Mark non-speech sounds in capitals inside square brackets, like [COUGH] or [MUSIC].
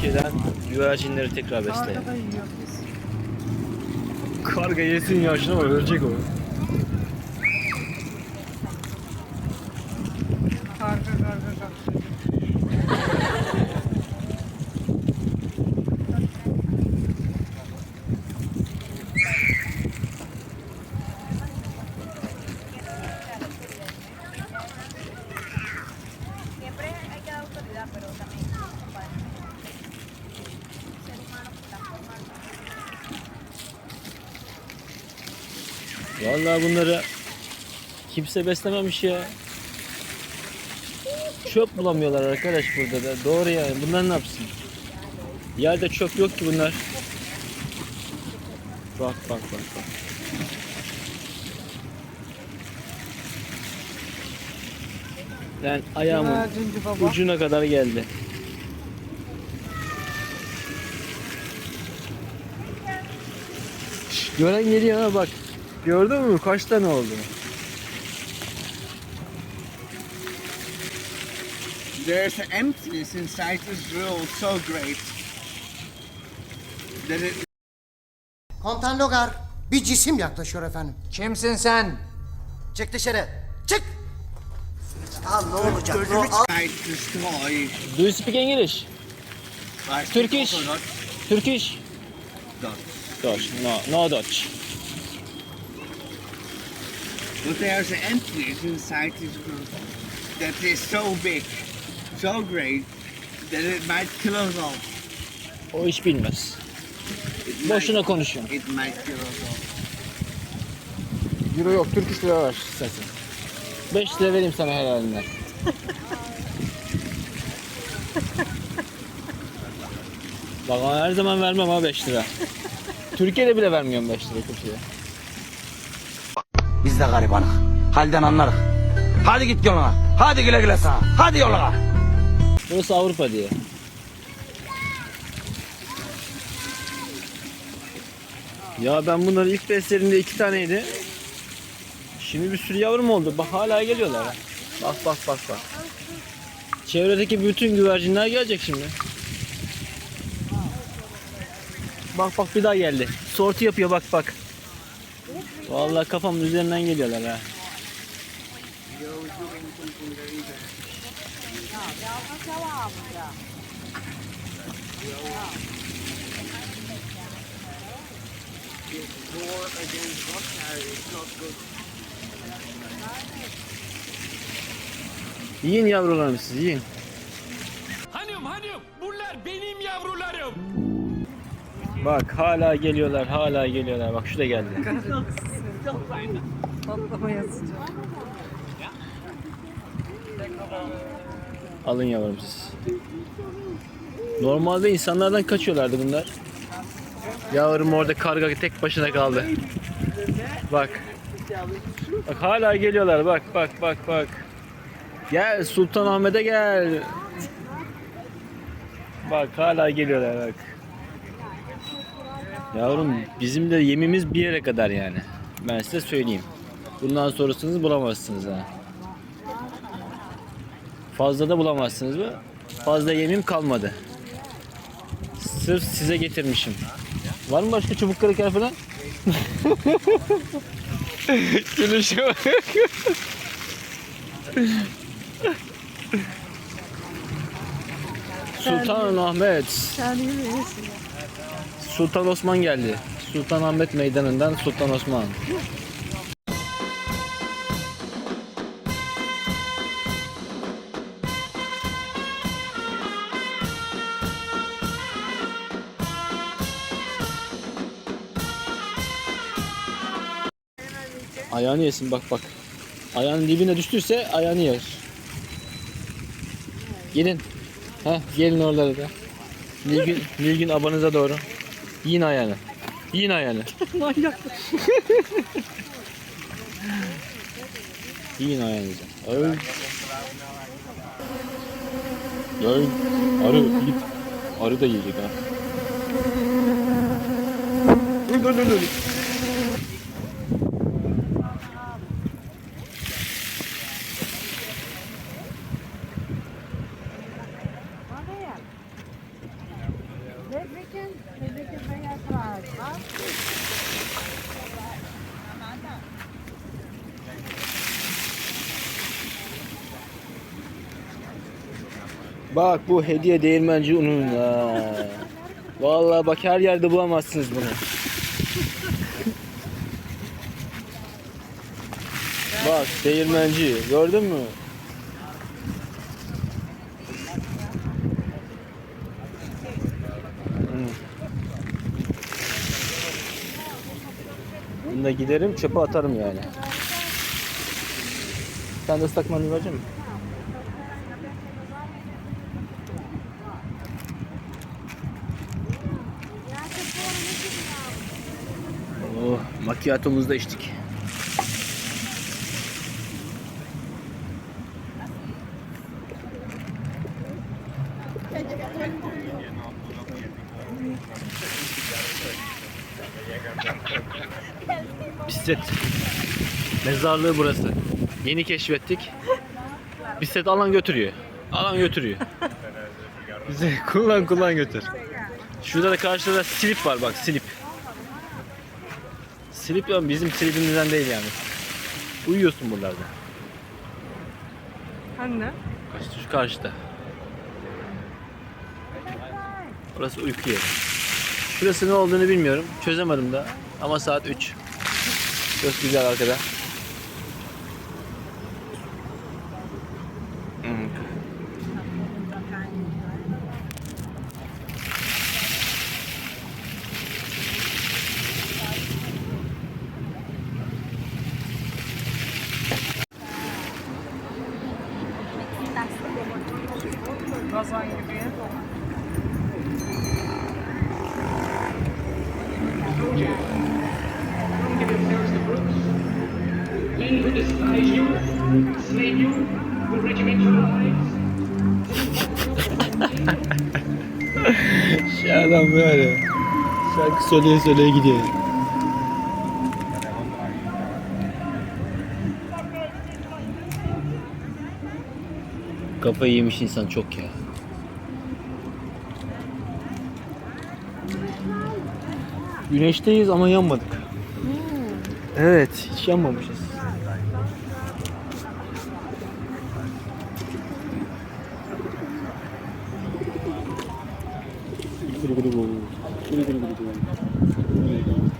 Türkiye'den güvercinleri tekrar besle. Arkada yiyor biz. Karga yesin ya şuna bak ölecek o. Karga karga karga. Vallahi bunları kimse beslememiş ya. Çöp bulamıyorlar arkadaş burada da. Doğru yani. Bunlar ne yapsın? Yerde çöp yok ki bunlar. Bak bak bak bak. Yani ayağımın ucuna kadar geldi. Gören geliyor ha bak. Gördün mü kaç tane oldu? There's an emptiness inside this drill so great that it Komutan Logar, bir cisim yaklaşıyor efendim. Kimsin sen? Çık dışarı, çık! Al ne olacak? Ol- al. Do you speak English? Not Turkish? Dutch. Dutch. No, no Dutch. But there's an emptiness inside this group that is so big, so great, that it might kill us all. O hiç bilmez. It Boşuna might, konuşuyorsun. it might kill us all. Euro yok, Türk iş lira var istersen. 5 lira vereyim sana helalinden. Bak ama her zaman vermem ha 5 lira. Türkiye'de bile vermiyorum 5 lira kimseye. Biz de garibanık. Halden anlarız. Hadi git yoluna. Hadi güle güle sana. Hadi yoluna. Burası Avrupa diye. Ya ben bunları ilk beslerinde iki taneydi. Şimdi bir sürü yavrum oldu. Bak hala geliyorlar. Bak bak bak bak. Çevredeki bütün güvercinler gelecek şimdi. Bak bak bir daha geldi. Sortu yapıyor bak bak. Vallahi kafamın üzerinden geliyorlar ha. Yiyin yavrularım siz yiyin. Bak hala geliyorlar hala geliyorlar. Bak şu da geldi. Alın yavrum siz. Normalde insanlardan kaçıyorlardı bunlar. Yavrum orada karga tek başına kaldı. Bak. Bak hala geliyorlar bak bak bak bak. Gel Sultanahmet'e gel. Bak hala geliyorlar bak. Yavrum bizim de yemimiz bir yere kadar yani. Ben size söyleyeyim. Bundan sonrasını bulamazsınız ha. Fazla da bulamazsınız mı? Fazla yemim kalmadı. Sırf size getirmişim. Var mı başka çubuk kraker falan? [LAUGHS] Gülüşe bak. Sultan Ahmet. Kendini verirsin. Sultan Osman geldi. Sultan Ahmet Meydanı'ndan Sultan Osman. Ayağını yesin bak bak. Ayağının dibine düştüyse ayağını yer. Gelin. Heh, gelin oralara da. Nilgün, Nilgün abanıza doğru. Yiyin ayağını. Yiyin ayağını. Manyak. Yiyin ayağınızı. Öl. Öl. Arı git. Arı da yiyecek ha. Öl öl öl Bak bu hediye değirmenci unun ya. Vallahi bak her yerde bulamazsınız bunu. bak değirmenci gördün mü? Bunu giderim çöpe atarım yani. Sen de ıslak mendil verecek misin? Oh, macchiato'muzu içtik. Bisiklet mezarlığı burası. Yeni keşfettik. Bisiklet alan götürüyor. Alan götürüyor. Bizi kullan kullan götür. Şurada da karşıda da slip var bak slip. Slip ya bizim slipimizden değil yani. Uyuyorsun buralarda. Anne. Şu karşıda. Orası uyku yeri. Şurası ne olduğunu bilmiyorum. Çözemedim de. Ama saat 3. Çok güzel arkada. Hmm. Kazan gibi. [LAUGHS] Şu adam böyle. Şarkı söyleye söyleye gidiyor. Kafayı yemiş insan çok ya. Güneşteyiz ama yanmadık. Evet, hiç yanmamışız. Guru Guru Guru Guru Guru Guru